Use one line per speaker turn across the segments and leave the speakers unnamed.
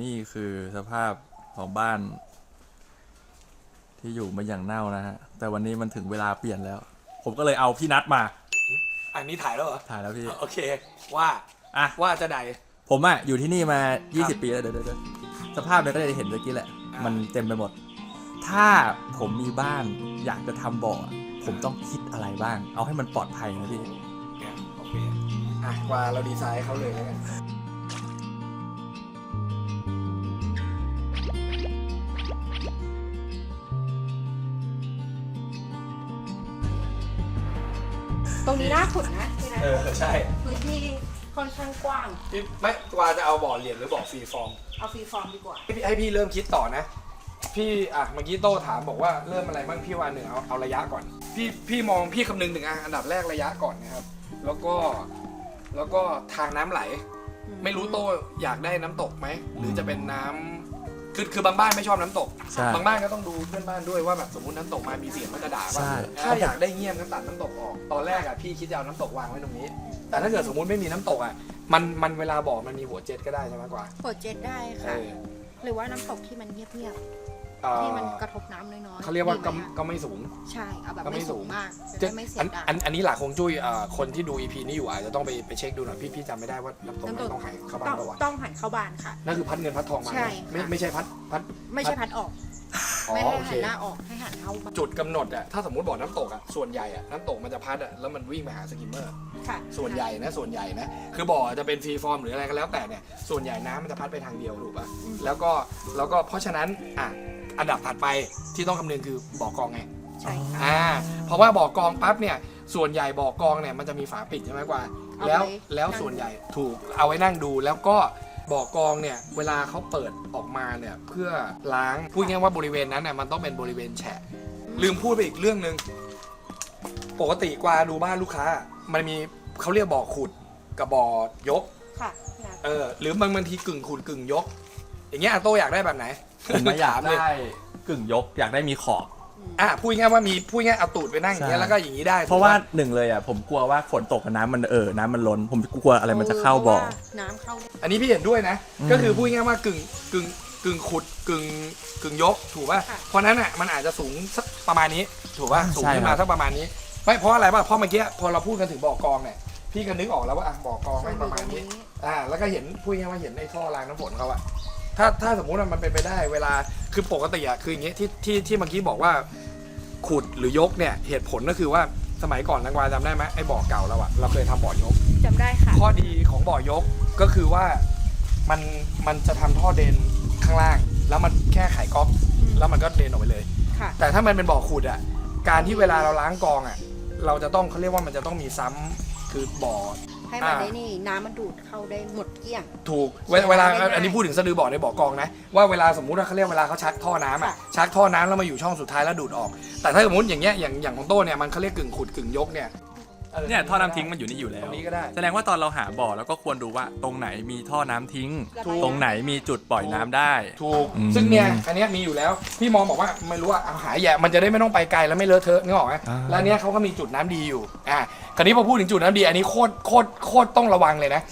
นี่คือสภาพของบ้าน ที่อยู่มาอย่างเน่านะฮะ แต่วันนี้มันถึงเวลาเปลี่ยนแล้ว ผมก็เลยเอาพี่นัทมา
อันนี้ถ่ายแล้วเหรอ
ถ่ายแล้วพี่
โอเค ว่า
อะ
ว่าจะใด
ผมอะอยู่ที่นี่มา 20 ปีแล้วเดี๋ยวเดี๋ยวเดี๋ยวสภาพเนี่ยก็จะเห็นเมื่อกี้แหละ
อ่ามั
มันเต็มไปหมด ถ้าผมมีบ้านอยากจะทำบ่ออะผมต้องคิดอะไรบ้าง เอาให้มันปลอดภัยนะพี่
เนี่ยโอเค อะกว่าเราดีไซน์ให้เขาเลยแล้วกัน
นี้น่าขุดนะพี่นะ
เออใช่
พื้นที่ค่อนข้างกว้าง
พี่ไม่กว่าจะเอาบ่อเหรียญหรือบ่อฟรีฟอร์ม
เอาฟรีฟอร์มดีกว่า
ให้พี่ให้พี่เริ่มคิดต่อนะ พี่อะเมื่อกี้โต้ถามบอกว่าเริ่มอะไรบ้างพี่ว่าหนึ่งเอาเอาระยะก่อน พี่พี่มองพี่คำนึงถึงอะอันดับแรกระยะก่อนนะครับ แล้วก็แล้วก็ทางน้ำไหล ไม่รู้โต้อยากได้น้ำตกไหมหรือจะเป็นน้ำ คือคือบางบ้านไม่ชอบน้ำตก
ใช่
บางบ้านก็ต้องดูเพื่อนบ้านด้วยว่าแบบสมมติน้ำตกมามีเสียงมันจะด่า
ใช่
ป่ะถ้าอยากได้เงียบก็ตัดน้ำตกออก ตอนแรกอะพี่คิดจะเอาน้ำตกวางไว้ตรงนี้ แต่ถ้าเกิดสมมติไม่มีน้ำตกอะ มันมันเวลาบอกมันมีหัวเจ็ดก็ได้ใช่ไหมกว่า
โปรเจกต์ได้
เอ
ค่ะ
อ
หรือว่าน้ำตกที่มันเงียบ
เอ่อ
ๆที่มันกระทบน้ำน้อยๆ
เขาเรียกว่าก็
ดีไหมอะ
ก็ไม่สูง
ใช่เอาแบบ
ก็ไม่
ไม่
สู
สู
ง
งมากจะ
จะ
ได้ไม่เสี
อั
ย
น
ดาย
อันอันนี้หลักคงจุ้ยเอ่อคนที่ดู EP นี้อยู่อาจจะต้องไปไปเช็คดูหน่อยพี่พี่จำไม่ได้ว่าน้ำตก
น้ำตก
ต้องหันเข้า
ต้
บ้า
อนง
ปะวะ
ต้องหันเข้าบ้านค่ะ
นั่นคือพัดเงินพัดทองมา
ใช่
ไม่
ค่ะ
ไม่ใช่พัดพัด
ไม่ใช่พัดออก
อ๋อ
ไม่ให้
โอเค
หันหน้าออกให้หันเข้าบ้าน
จุดกำหนดอะถ้าสมมติบ่อน้ำตกอะส่วนใหญ่อะน้ำตกมันจะพัดอะแล้วมันวิ่งไปหาสกิมเมอร์
ค่ะ
ส่วนใหญ่นะส่วนใหญ่นะคือบ่อจะเป็นฟรีฟอร์มหรืออะไรก็แล้วแต่เนี่ยส่วนใหญ่น้ำมันจะพัดไปทางเดียวถูกป่ะ
อืม
แล้วก็แล้วก็เพราะฉะนั้นอะ อันดับถัดไปที่ต้องคำนึงคือบ่อกองไง
ใช่ค่ะ
อ่าเพราะว่าบ่อกองปั๊บเนี่ยส่วนใหญ่บ่อกองเนี่ยมันจะมีฝาปิดใช่ไหมกว่า
เอา
แล้ว
ไว้
แล้ว
นั่ง
ส่วนใหญ่ถูกเอาไว้นั่งดูแล้วก็บ่อกองเนี่ยเวลาเขาเปิดออกมาเนี่ยเพื่อล้างพูดง่ายๆว่าบริเวณนั้นเนี่ยมันต้องเป็นบริเวณแฉะ ลืมพูดไปอีกเรื่องหนึ่งปกติกว่าดูบ้านลูกค้า มันมีเขาเรียกบ่อขุดกับบ่อยก
ค่ะพี่นัท
เออหรือบางบางทีกึ่งขุดกึ่งยก อย่างเงี้ยอาโต้อยากได้แบบไหน
ผมไม่อยาก
ถเลย
ได้กึ่งยกอยากได้มีขอบ
อืม
อะพูดง่ายๆว่ามีพูดง่ายๆเอาตูดไปนั่งอย่างเงี้ย
ใช่
แล้วก็อย่างนี้ได้
เพราะว่า
ถูกป
หนึ่งเลยอะผมกลัวว่าฝนตกกับน้ำมันเออน้ำมันล้น ผมกลัวอะไรมันจะเข้าบ่อ
พระว่น้ำเข้าได้
อันนี้พี่เห็นด้วยนะ
อืม
ก็คือพูดง่ายๆว่ากึ่งกึ่งกึ่งขุดกึ่งกึ่งยกถูกป่ะ
ค่ะ
เพราะฉะนั้นอะมันอาจจะสูงสักประมาณนี้ ถูกป่ะสูง
ใช่
ขึ้น
ครั
มา
บ
สักประมาณนี้ไม่เพราะอะไรป่ะเพราะเมื่อกี้พอเราพูดกันถึงบ่อกองเนี่ยพี่ก็นึกออกแล้วว่าอะบ่อกอง
มั
มันน
อ
ป
ยู่
ระมา
ต
ณ
รง
นี้
นี้
อ่าแล้วก็เห็นพูดง่ายๆว่าเห็นในท่อรางน้ำฝนเขาอะ ถ้าถ้าสมมุติว่ามันเป็นไปได้เวลาคือปกติอะคืออย่างเงี้ยที่ที่ที่เมื่อกี้บอกว่า ขุดหรือยกเนี่ยเหตุผลก็คือว่าสมัยก่อนนางวาจำได้ไหมไอ้บ่อเก่าเราอะเราเคยทำบ่อยก
จำได้ค่ะ
ข้อดีของบ่อยกก็คือว่ามันมันจะทำท่อเดนข้างล่าง แล้วมันแค่ไขก๊อก
อืม
แล้วมันก็เดนออกไปเลย
ค่ะ
แต่ถ้ามันเป็นบ่อขุดอะการที่เวลาเราล้างกองอะเราจะต้องเขาเรียกว่ามันจะต้องมีซ้ำคือบ่อ
ให้มัน
อ่า
ได้นี่น้ำมันดูดเข้าได้หมดเกลี้ยง
ถูกเวลาเวลาอันนี้พูดถึงสะดือบ่อในบ่อกองนะ ว่าเวลาสมมุติว่าเขาเรียกเวลาเขาชักท่อน้ำอะ
ค่ะ
ชักท่อน้ำแล้วมาอยู่ช่องสุดท้ายแล้วดูดออก แต่ถ้าสมมติอย่างเงี้ยอย่างอย่างของโต้เนี่ยมันเขาเรียกกึ่งขุดกึ่งยกเนี่ย
เนี่ยท่อน้ำทิ้งมันอยู่นี่อยู่แล้
ต
ว
รงนี้ก็ได้
แสดงว่าตอนเราหาบ่อแล้วก็ควรดูว่าตรงไหนมีท่อน้ำทิ้ง
ระบาย
ตรงไหนมีจุดปล่อยน้ำได้
ถูก
อืม
ซึ่งเนี่ยอันเนี้ยมีอยู่แล้ว พี่มองบอกว่าไม่รู้ว่าเอาหาแย่มันจะได้ไม่ต้องไปไกลแล้วไม่เลอะเทอะนึกออกไหม
อ่า
แล้วเนี้ยเขาก็มีจุดน้ำดีอยู่ อะคราวนี้พอพูดถึงจุดน้ำดี อันนี้โคตรโคตรโคตรต้องระวังเลยนะ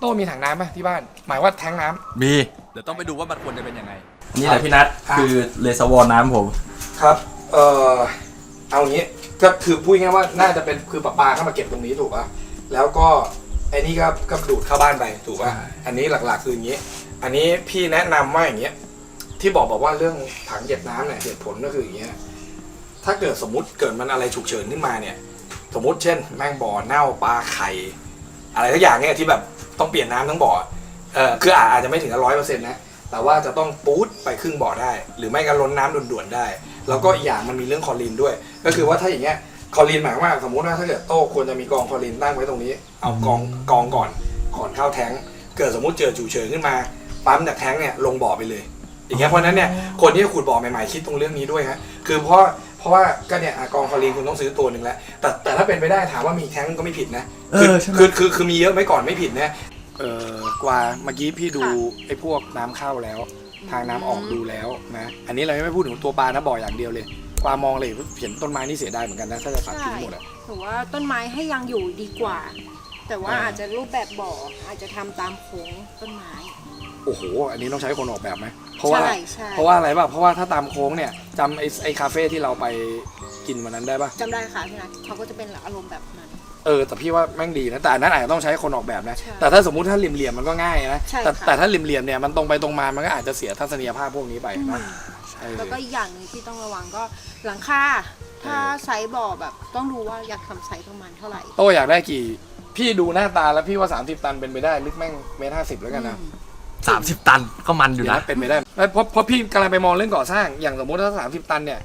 โต้มีถังน้ำไหมที่บ้าน หมายว่าแทงน้ำ
มี เดี๋ยวต้องไปดูว่ามันควรจะเป็นยังไง นี่แหละพี่นัท
อะ
คือเลสวอร์น้ำผม
ครับ เอ่อเอางี้ ก็คือพูดง่ายๆว่าน่าจะเป็นคือปลาปลาเข้ามาเก็บตรงนี้ถูกป่ะแล้วก็ไอ้นี่ก็ก็ดูดเข้าบ้านไปถูกป่ะ
ใช่
อันนี้หลักๆคืออย่างนี้ อันนี้พี่แนะนำว่าอย่างเงี้ยที่บอกบอกว่าเรื่องถังเก็บน้ำเนี่ยเหตุผลก็คืออย่างเงี้ยถ้าเกิดสมมติเกิดมันอะไรฉุกเฉินขึ้นมาเนี่ย สมมติเช่น แมงบ่อเน่าปลาไข่อะไรทุกอย่างเนี่ยที่แบบต้องเปลี่ยนน้ำทั้งบ่อเออคืออาจจะไม่ถึงร้อยเปอร์เซ็นต์นะ แต่ว่าจะต้องปูดไปครึ่งบ่อได้ หรือไม่ก็ล้นน้ำด่วนๆได้ แล้วก็อีกอย่างมันมีเรื่องคลอรีนด้วย ก็คือว่าถ้าอย่างเงี้ยคลอรีนหมายความว่าสมมุติว่าถ้าเกิดโต้ควรจะมีกองคลอรีนตั้งไว้ตรงนี้ เอากองกองก่อนก่อนเข้าแท้งเกิดสมมุติเจอฉุกเฉินขึ้นมาปั๊มจากแท้งเนี่ยลงบ่อไปเลย อย่างเงี้ยเพราะฉะนั้นเนี่ยคนที่จะขุดบ่อใหม่ๆคิดตรงเรื่องนี้ด้วยฮะคือเพราะเพราะว่าก็เนี่ยอะกองคลอรีนคุณต้องซื้อตัวหนึ่งแล้วแต่แต่ถ้าเป็นไปได้ถามว่ามีแท้งก็ไม่ผิดนะ
เอ
คือ
อใช่ไหม
คือคือคือมีเยอะไหมก่อนไม่ผิดนะ เออกว่าเมื่อกี้พี่ดูไอ้พวกน้ำเข้าแล้ว ทางน้ำออกดูแล้วนะ อันนี้เราไม่พูดถึงตัวปลานะบ่ออย่างเดียวเลยกวามองเลยเห็นต้นไม้นี่เสียดายเหมือนกันนะถ้าจะตัดทิ้งหมดอะ
ถือว่าต้นไม้ให้ยังอยู่ดีกว่า แต่ว่า
อ่า
อาจจะรูปแบบบ่ออาจจะทำตามโค้งต้นไม้
โอ้โห อันนี้ต้องใช้คนออกแบบไหมเพราะว่า
ใช่ใช่
เพราะว่าอะไรป่ะ เพราะว่าถ้าตามโค้งเนี่ยจำไอ้ไอ้คาเฟ่ที่เราไปกินวันนั้นได้ป่ะ
จำได้ค่ะพี่นัทเขาก็จะเป็นอารมณ์แบบนั้น
เออแต่พี่ว่าแม่งดีนะแต่อันนั้นอาจจะต้องใช้คนออกแบบนะ
ใช่
แต่ถ้าสมมุติถ้าเหลี่ยมๆมันก็ง่ายนะ
ใช่
แต่
ค่ะ
แต่ถ้าเหลี่ยมๆเนี่ยมันตรงไปตรงมามันก็อาจจะเสียทัศนียภาพพวกนี้ไปนะเออ
แล้วก็อีกอย่างหนึ่งที่ต้องระวังก็หลังคาถ้า
เออ
ไซส์บ่อแบบ ต้องดูว่าอยากทำไซส์ประมาณเท่าไหร่
โต้อยากได้กี่ พี่ดูหน้าตาแล้วพี่ว่า 30 ตันเป็นไปได้ลึกแม่งเมตรห้าสิบแล้วกันนะ
อืม
สามสิบตันก็มันอยู่
เดี๋ยว
นะ
นะ เป็นไปได้เอ้ยเพราะเพราะพี่กำลังไปมองเรื่องก่อสร้างอย่างสมมติถ้าสามสิบตันเนี่ย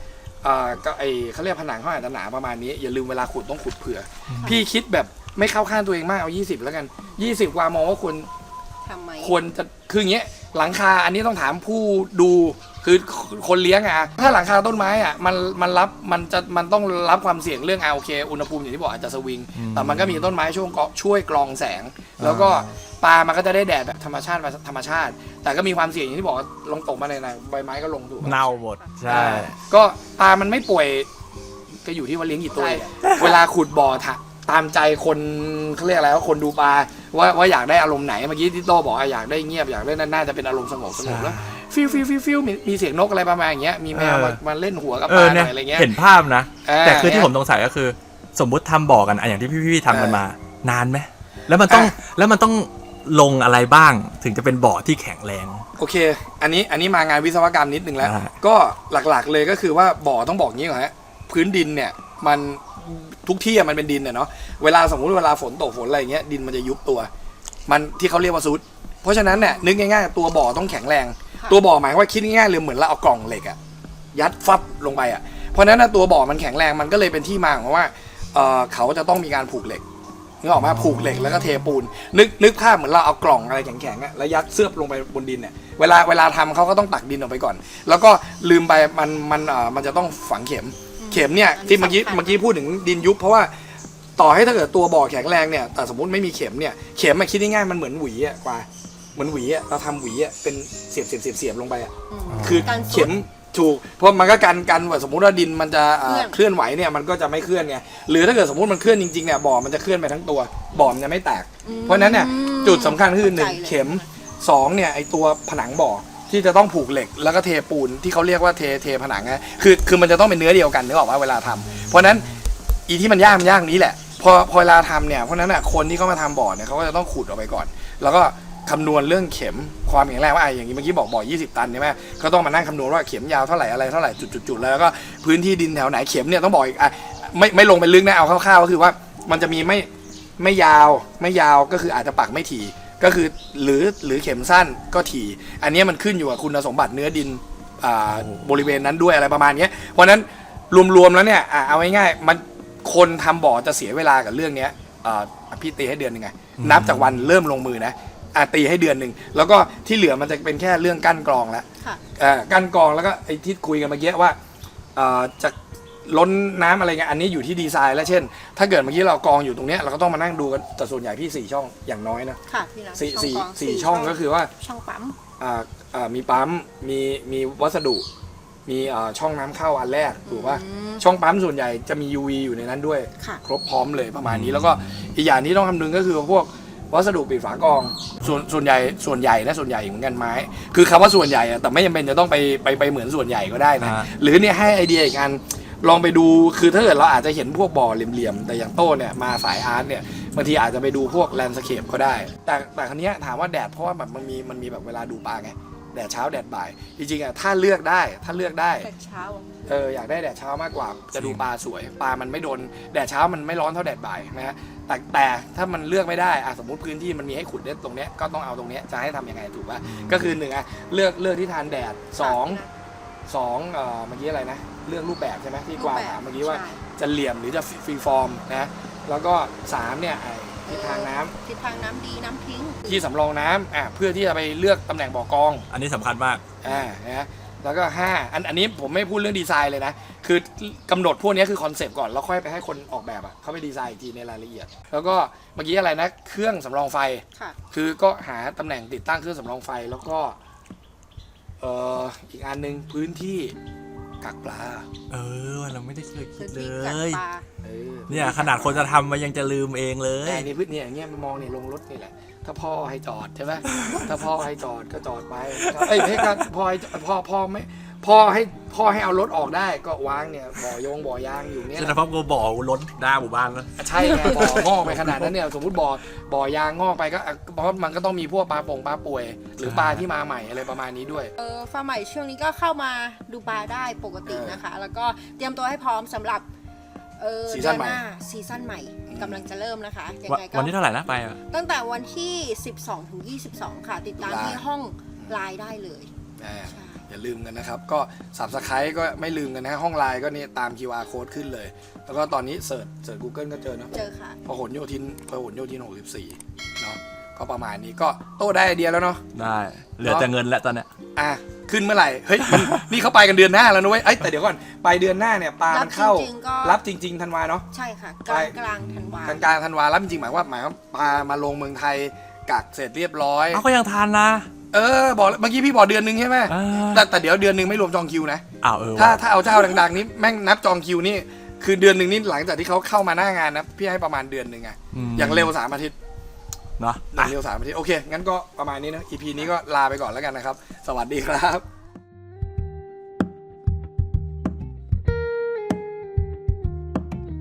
อ่าก็ไอเขาเรียกผนังเขาอาจจะหนาประมาณนี้อย่าลืมเวลาขุดต้องขุดเผื่ออพี่คิดแบบไม่เข้าข้างตัวเองมากเอา 20 แล้วกัน 20กว่ามองว่าควร
ทำไหม
ควรจะคืออย่างเงี้ยหลังคาอันนี้ต้องถามผู้ดู คือคนเลี้ยงอะถ้าหลังคาต้นไม้อะมันมันรับมันจะมันต้องรับความเสี่ยงเรื่องอะโอเค อุณหภูมิอย่างที่บอกอาจจะสวิง
อืม
แต่มันก็มีต้นไม้ช่วงเกาะช่วยกรองแสง แล้วก็
อ่า
ปลามันก็จะได้แดดแบบธรรมชาติธรรมชาติ แต่ก็มีความเสี่ยงอย่างที่บอกว่าลงตกมาในในใบไม้ก็ลงถูกปะ
เน่าหมดใช่
ก็ปลามันไม่ป่วยก็อยู่ที่ว่าเลี้ยงกี่ตัว
ใช่
เวลาขุดบ่อถะตามใจคนเขาเรียกอะไรว่าคนดูปลาว่าว่าอยากได้อารมณ์ไหนเมื่อกี้ที่โตบอกว่าอยากได้เงียบอยากได้น่าจะเป็นอารมณ์สงบสงบแล้ว ฟิวฟิวฟิวฟิวมีมีเสียงนกอะไรประมาณอย่างเงี้ยมีแมว
เออ
มามาเล่นหัวกับ
เอ
ป
อ
ลาห
เนี่ย
น่อยอะไรเงี้ย
เห็นภาพนะ
เออ
แต่คือที่
เนี่ย
ผมสงสัยก็คือ สมมุติทำบ่อกันอะอย่างที่พี่ๆทำกันมา นานไหมแล้วมันต้อง
อะ
แล้วมันต้องลงอะไรบ้างถึงจะเป็นบ่อที่แข็งแรง
โอเค อันนี้อันนี้มางานวิศวกรรมนิดนึงแล้ว
อ่า
ก็หลักๆเลยก็คือว่าบ่อต้องบอกงี้ก่อนฮะพื้นดินเนี่ยมันทุกที่อะมันเป็นดินเนี่ยเนาะเวลาสมมุติเวลาฝนตกฝนอะไรอย่างเงี้ยดินมันจะยุบตัว มันที่เขาเรียกว่าซุดเพราะฉะนั้นเนี่ยนึกง่ายๆตัวบ่อต้องแข็งแรง
ค่ะ
ตัวบ่อหมายว่าคิดง่ายๆเลยเหมือนเราเอากล่องเหล็กอะยัดฟับลงไปอะเพราะฉะนั้นนะตัวบ่อมันแข็งแรงมันก็เลยเป็นที่มาของว่าเอ่อเขาจะต้องมีการผูกเหล็กนึกออกไหมาผูกเหล็กแล้วก็เทปูน นึกนึกภาพเหมือนเราเอากล่องอะไรแข็งๆอะแล้วยัดเสื้อบลงไปบนดินเนี่ยเวลาเวลาทำเขาก็ต้องตักดินออกไปก่อน แล้วก็ลืมไปมันมันเอ่อมันจะต้องฝังเข็ม เข็มเนี่ยที่เมื่อกี้เมื่อกี้พูดถึงดินยุบเพราะว่าต่อให้ถ้าเกิดตัวบ่อแข็งแรงเนี่ยแต่สมมติไม่มีเข็มเนี่ยเข็มมาคิดง่ายๆมันเหมือนหวีอะกว่า เหมือนหวีอะเราทำหวีอะเป็นเสียบเสียบเสียบเสียบลงไปอะ
อืม
คือ
การซุด
เข็มถูกเพราะมันก็กันกันว่าสมมุติว่าดินมันจะเอ่อ
เคลื่อน
เคลื่อนไหวเนี่ยมันก็จะไม่เคลื่อนไงหรือถ้าเกิดสมมติมันเคลื่อนจริงๆเนี่ยบ่อมันจะเคลื่อนไปทั้งตัวบ่อมันจะไม่แตกเพราะฉะนั้นเนี่ยจุดสำคัญคือหนึ่ง
ข้าใจลย
เข็มสองเนี่ยไอตัวผนังบ่อที่จะต้องผูกเหล็ก แล้วก็เทปูนที่เขาเรียกว่าเทเทผนังนะคือคือมันจะต้องเป็นเนื้อเดียวกันนึกออกว่าเวลาทำเพราะฉะนั้น อีที่มันยากมันยากนี้แหละ พอพอเวลาทำเนี่ยเพราะฉะนั้นอะคนที่เขามาทำบ่อเนี่ยเขาก็จะต้องขุดออกไปก่อน แล้วก็ คำนวณเรื่องเข็มความแข็งแรงว่าไอ้อย่างนี้เมื่อกี้บอกบ่อ20 ตันใช่ไหมก็ต้องมานั่งคำนวณว่าเข็มยาวเท่าไหร่อะไรเท่าไหร่จุดๆแล้วก็พื้นที่ดินแถวไหนเข็มเนี่ยต้องบอกอีกอะไม่ไม่ลงไปลึกนะเอาคร่าวๆก็คือว่ามันจะมีไม่ไม่ยาวไม่ยาวก็คืออาจจะปักไม่ถี่ก็คือหรือหรือเข็มสั้นก็ถี่ อันนี้มันขึ้นอยู่กับคุณสมบัติเนื้อดินอ่าบริเวณนั้นด้วยอะไรประมาณนี้เพราะนั้นรวมๆแล้วเนี่ยอะเอาง่ายๆมันคนทำบ่อจะเสียเวลากับเรื่องเนี้ยอ่าพี่ตีให้เดือนหนึ่งไงนับจากวันเริ่มลงมือนะ อะตีให้เดือนหนึ่งแล้วก็ที่เหลือมันจะเป็นแค่เรื่องกั้นกรองแล้ว
ค่ะ
เอ่อกั้นกรองแล้วก็ไอ้ที่คุยกันเมื่อกี้ว่าเอ่อจะล้นน้ำอะไรเงี้ยอันนี้อยู่ที่ดีไซน์แล้วเช่น ถ้าเกิดเมื่อกี้เรากองอยู่ตรงเนี้ยเราก็ต้องมานั่งดูกันแต่ส่วนใหญ่พี่สี่ช่องอย่างน้อยนะ
ค่ะพี่นัท
สี่
ช่อง
สี่
กรอง
สี่ช่องก็คือว่า
ช่องปั๊ม
อ่าอ่ามีปั๊มมีมีวัสดุ มีอ่าช่องน้ำเข้าอันแรกถูกป่ะ
อืม
ช่องปั๊มส่วนใหญ่จะมี UV อยู่ในนั้นด้วย
ค่ะ
ครบพร้อมเลยประมาณนี้แล้วก็อีกอย่างที่ต้องคำนึงก็คือพวก วัสดุปิดฝากรองส่วนส่วนใหญ่ส่วนใหญ่นะส่วนใหญ่เหมือนกันไม้ คือคำว่าส่วนใหญ่อะแต่ไม่จำเป็นจะต้องไปไปไปเหมือนส่วนใหญ่ก็ได้นะ
อ่า
หรือเนี่ยให้ไอเดียอีกอันลองไปดูคือถ้าเกิดเราอาจจะเห็นพวกบ่อเหลี่ยมๆแต่อย่างโต้เนี่ยมาสายอาร์ตเนี่ยบางทีอาจจะไปดูพวกแลนด์สเคปก็ได้ แต่แต่ครั้นี้ยถามว่าแดดเพราะว่าแบบมันมีมันมีแบบเวลาดูปลาไง แดดเช้าแดดบ่าย จริงๆอะถ้าเลือกได้ถ้าเลือกได้
แต่เช้าอะ
เอออยากได้แดดเช้ามากกว่าจะดูปลาสวยปลามันไม่โดนแดดเช้ามันไม่ร้อนเท่าแดดบ่ายนะฮะแต่แต่ถ้ามันเลือกไม่ได้อะสมมติพื้นที่มันมีให้ขุดได้ตรงเนี้ยก็ต้องเอาตรงเนี้ยจะให้ทำยังไงถูกป่ะก็คือหนึ่งอะเลือกเลือกที่ทานแดดสองสองเอ่อเมื่อกี้อะไรนะเรื่องรูปแบบใช่ไหมที่กวางถามเมื่อกี้ว่า
ใช่
จะเหลี่ยมหรือจะฟรีฟอร์มนะแล้วก็สามเนี่ยไอ้ ทิศทางน้ำ
ทิศทางน้ำดีน้ำทิ้ง
ที่สำรองน้ำอะเพื่อที่จะไปเลือกตำแหน่งบ่อกอง
อันนี้สำคัญมาก
อ่านะแล้วก็5อันอันนี้ผมไม่พูดเรื่องดีไซน์เลยนะ คือกำหนดพวกนี้คือคอนเซปต์ก่อน แล้วค่อยไปให้คนออกแบบอะเขาไปดีไซน์อีกทีในรายละเอียด แล้วก็เมื่อกี้อะไรนะ เครื่องสำรองไฟ
ค่ะ
คือก็หาตำแหน่งติดตั้งเครื่องสำรองไฟแล้วก็เอ่ออีกอันหนึ่งพื้นที่ กักปลา
เออเราไม่ได้เคยคิ
พื้
ด
น
เล
ที่กัก
ย
ปลา
เออ
เนี่ยขนาดคนจะทำมายังจะลืมเองเลย
แต่นี่พื้นเนี่ยอย่างเงี้ยมองเนี่ยลงรถนี่แหละ ถ้าพ่อให้จอดใช่ไหมถ้าพ่อให้จอดก็จอดไปเอ้ยให้ก็พ่อให้พ่อพ่อไม่ พ่อให้พ่อให้เอารถออกได้ก็วางเนี่ยบ่อยงบ่อยางอยู่เนี่ย
ใช่ไหมเพราะกูบอกกูล้นหน้าหมู่บ้านแล้ว
ใช่ไงบ่องอกไปขนาดนั้นเนี่ยสมมติบ่อบ่อยางงอกไปก็อะเพราะมันก็ต้องมีพวกปลาปงปลาป่วย หรือปลาที่มาใหม่อะไรประมาณนี้ด้วย
เออฟาร์มใหม่ช่วงนี้ก็เข้ามาดูปลาได้ปกตินะคะ แล้วก็เตรียมตัวให้พร้อมสำหรับเออ
ซีซั่นใหม่
เดือน้าซีซั่นใหม่กำลังจะเริ่มนะคะยัง
วัน
ไงก็
วันที่เท่าไหร่นะไปอะ
ตั้งแต่วันที่ 12 ถึง 22 ค่ะ ติดตามที่ห้องไลน์ได้เลย
อ่า
ใช่
อย่าลืมกันนะครับ ก็สับสไครก็ไม่ลืมกันนะห้องไลน์ก็นี่ตาม QR code ขึ้นเลย แล้วก็ตอนนี้เสิร์ชเสิร์ช Google ก็เจอเนอะ
เจอค่ะ
พหลโยธินพหลโยธิน 64 เนาะก็ประมาณนี้ก็โต้ได้ไอเดียแล้วเนาะ
ได้เหลือแต่เงินแล้วตอนเนี้ย
อะ ขึ้นเมื่อไหร่ เฮ้ยมันนี่เขาไปกันเดือนหน้าแล้วนะเว้ยเอ้ยแต่เดี๋ยวก่อน ไปเดือนหน้าเนี่ยปลา
รั
มั
บ
นเข้า
จริงๆก็
รับจริง ๆ ธันวาเนาะ
ใช่ค่ะก
ไป
ลางกลางธันวาก
ลางกลางๆธันวารับจริงๆหมายว่าหมายว่าปลามาลงเมืองไทยกักเสร็จเรียบร้อย
เอาก็ยังทานนะ
เออบอกเมื่อกี้พี่บอกเดือนหนึงใช่ไหม
อ่า
แต่แต่เดี๋ยวเดือนหนึงไม่รวมจองคิวนะ
อ้าวเออ
ถ้า
ว่ะ
ถ้าเอาเจ้าดังๆนี้แม่งนับจองคิวนี่คือเดือนหนึ่งนี่หลังจากที่เขาเข้ามาหน้างานนะพี่ให้ประมาณเดือนหนึ่งอะ
ม
อย่างเร็วสามอาทิตย์
เนาะ
อย่างเร็วสามอาทิตย์โอเคงั้นก็ประมาณนี้นะ EP นี้ก็ลาไปก่อนแล้วกันนะครับ สวัสดีครับ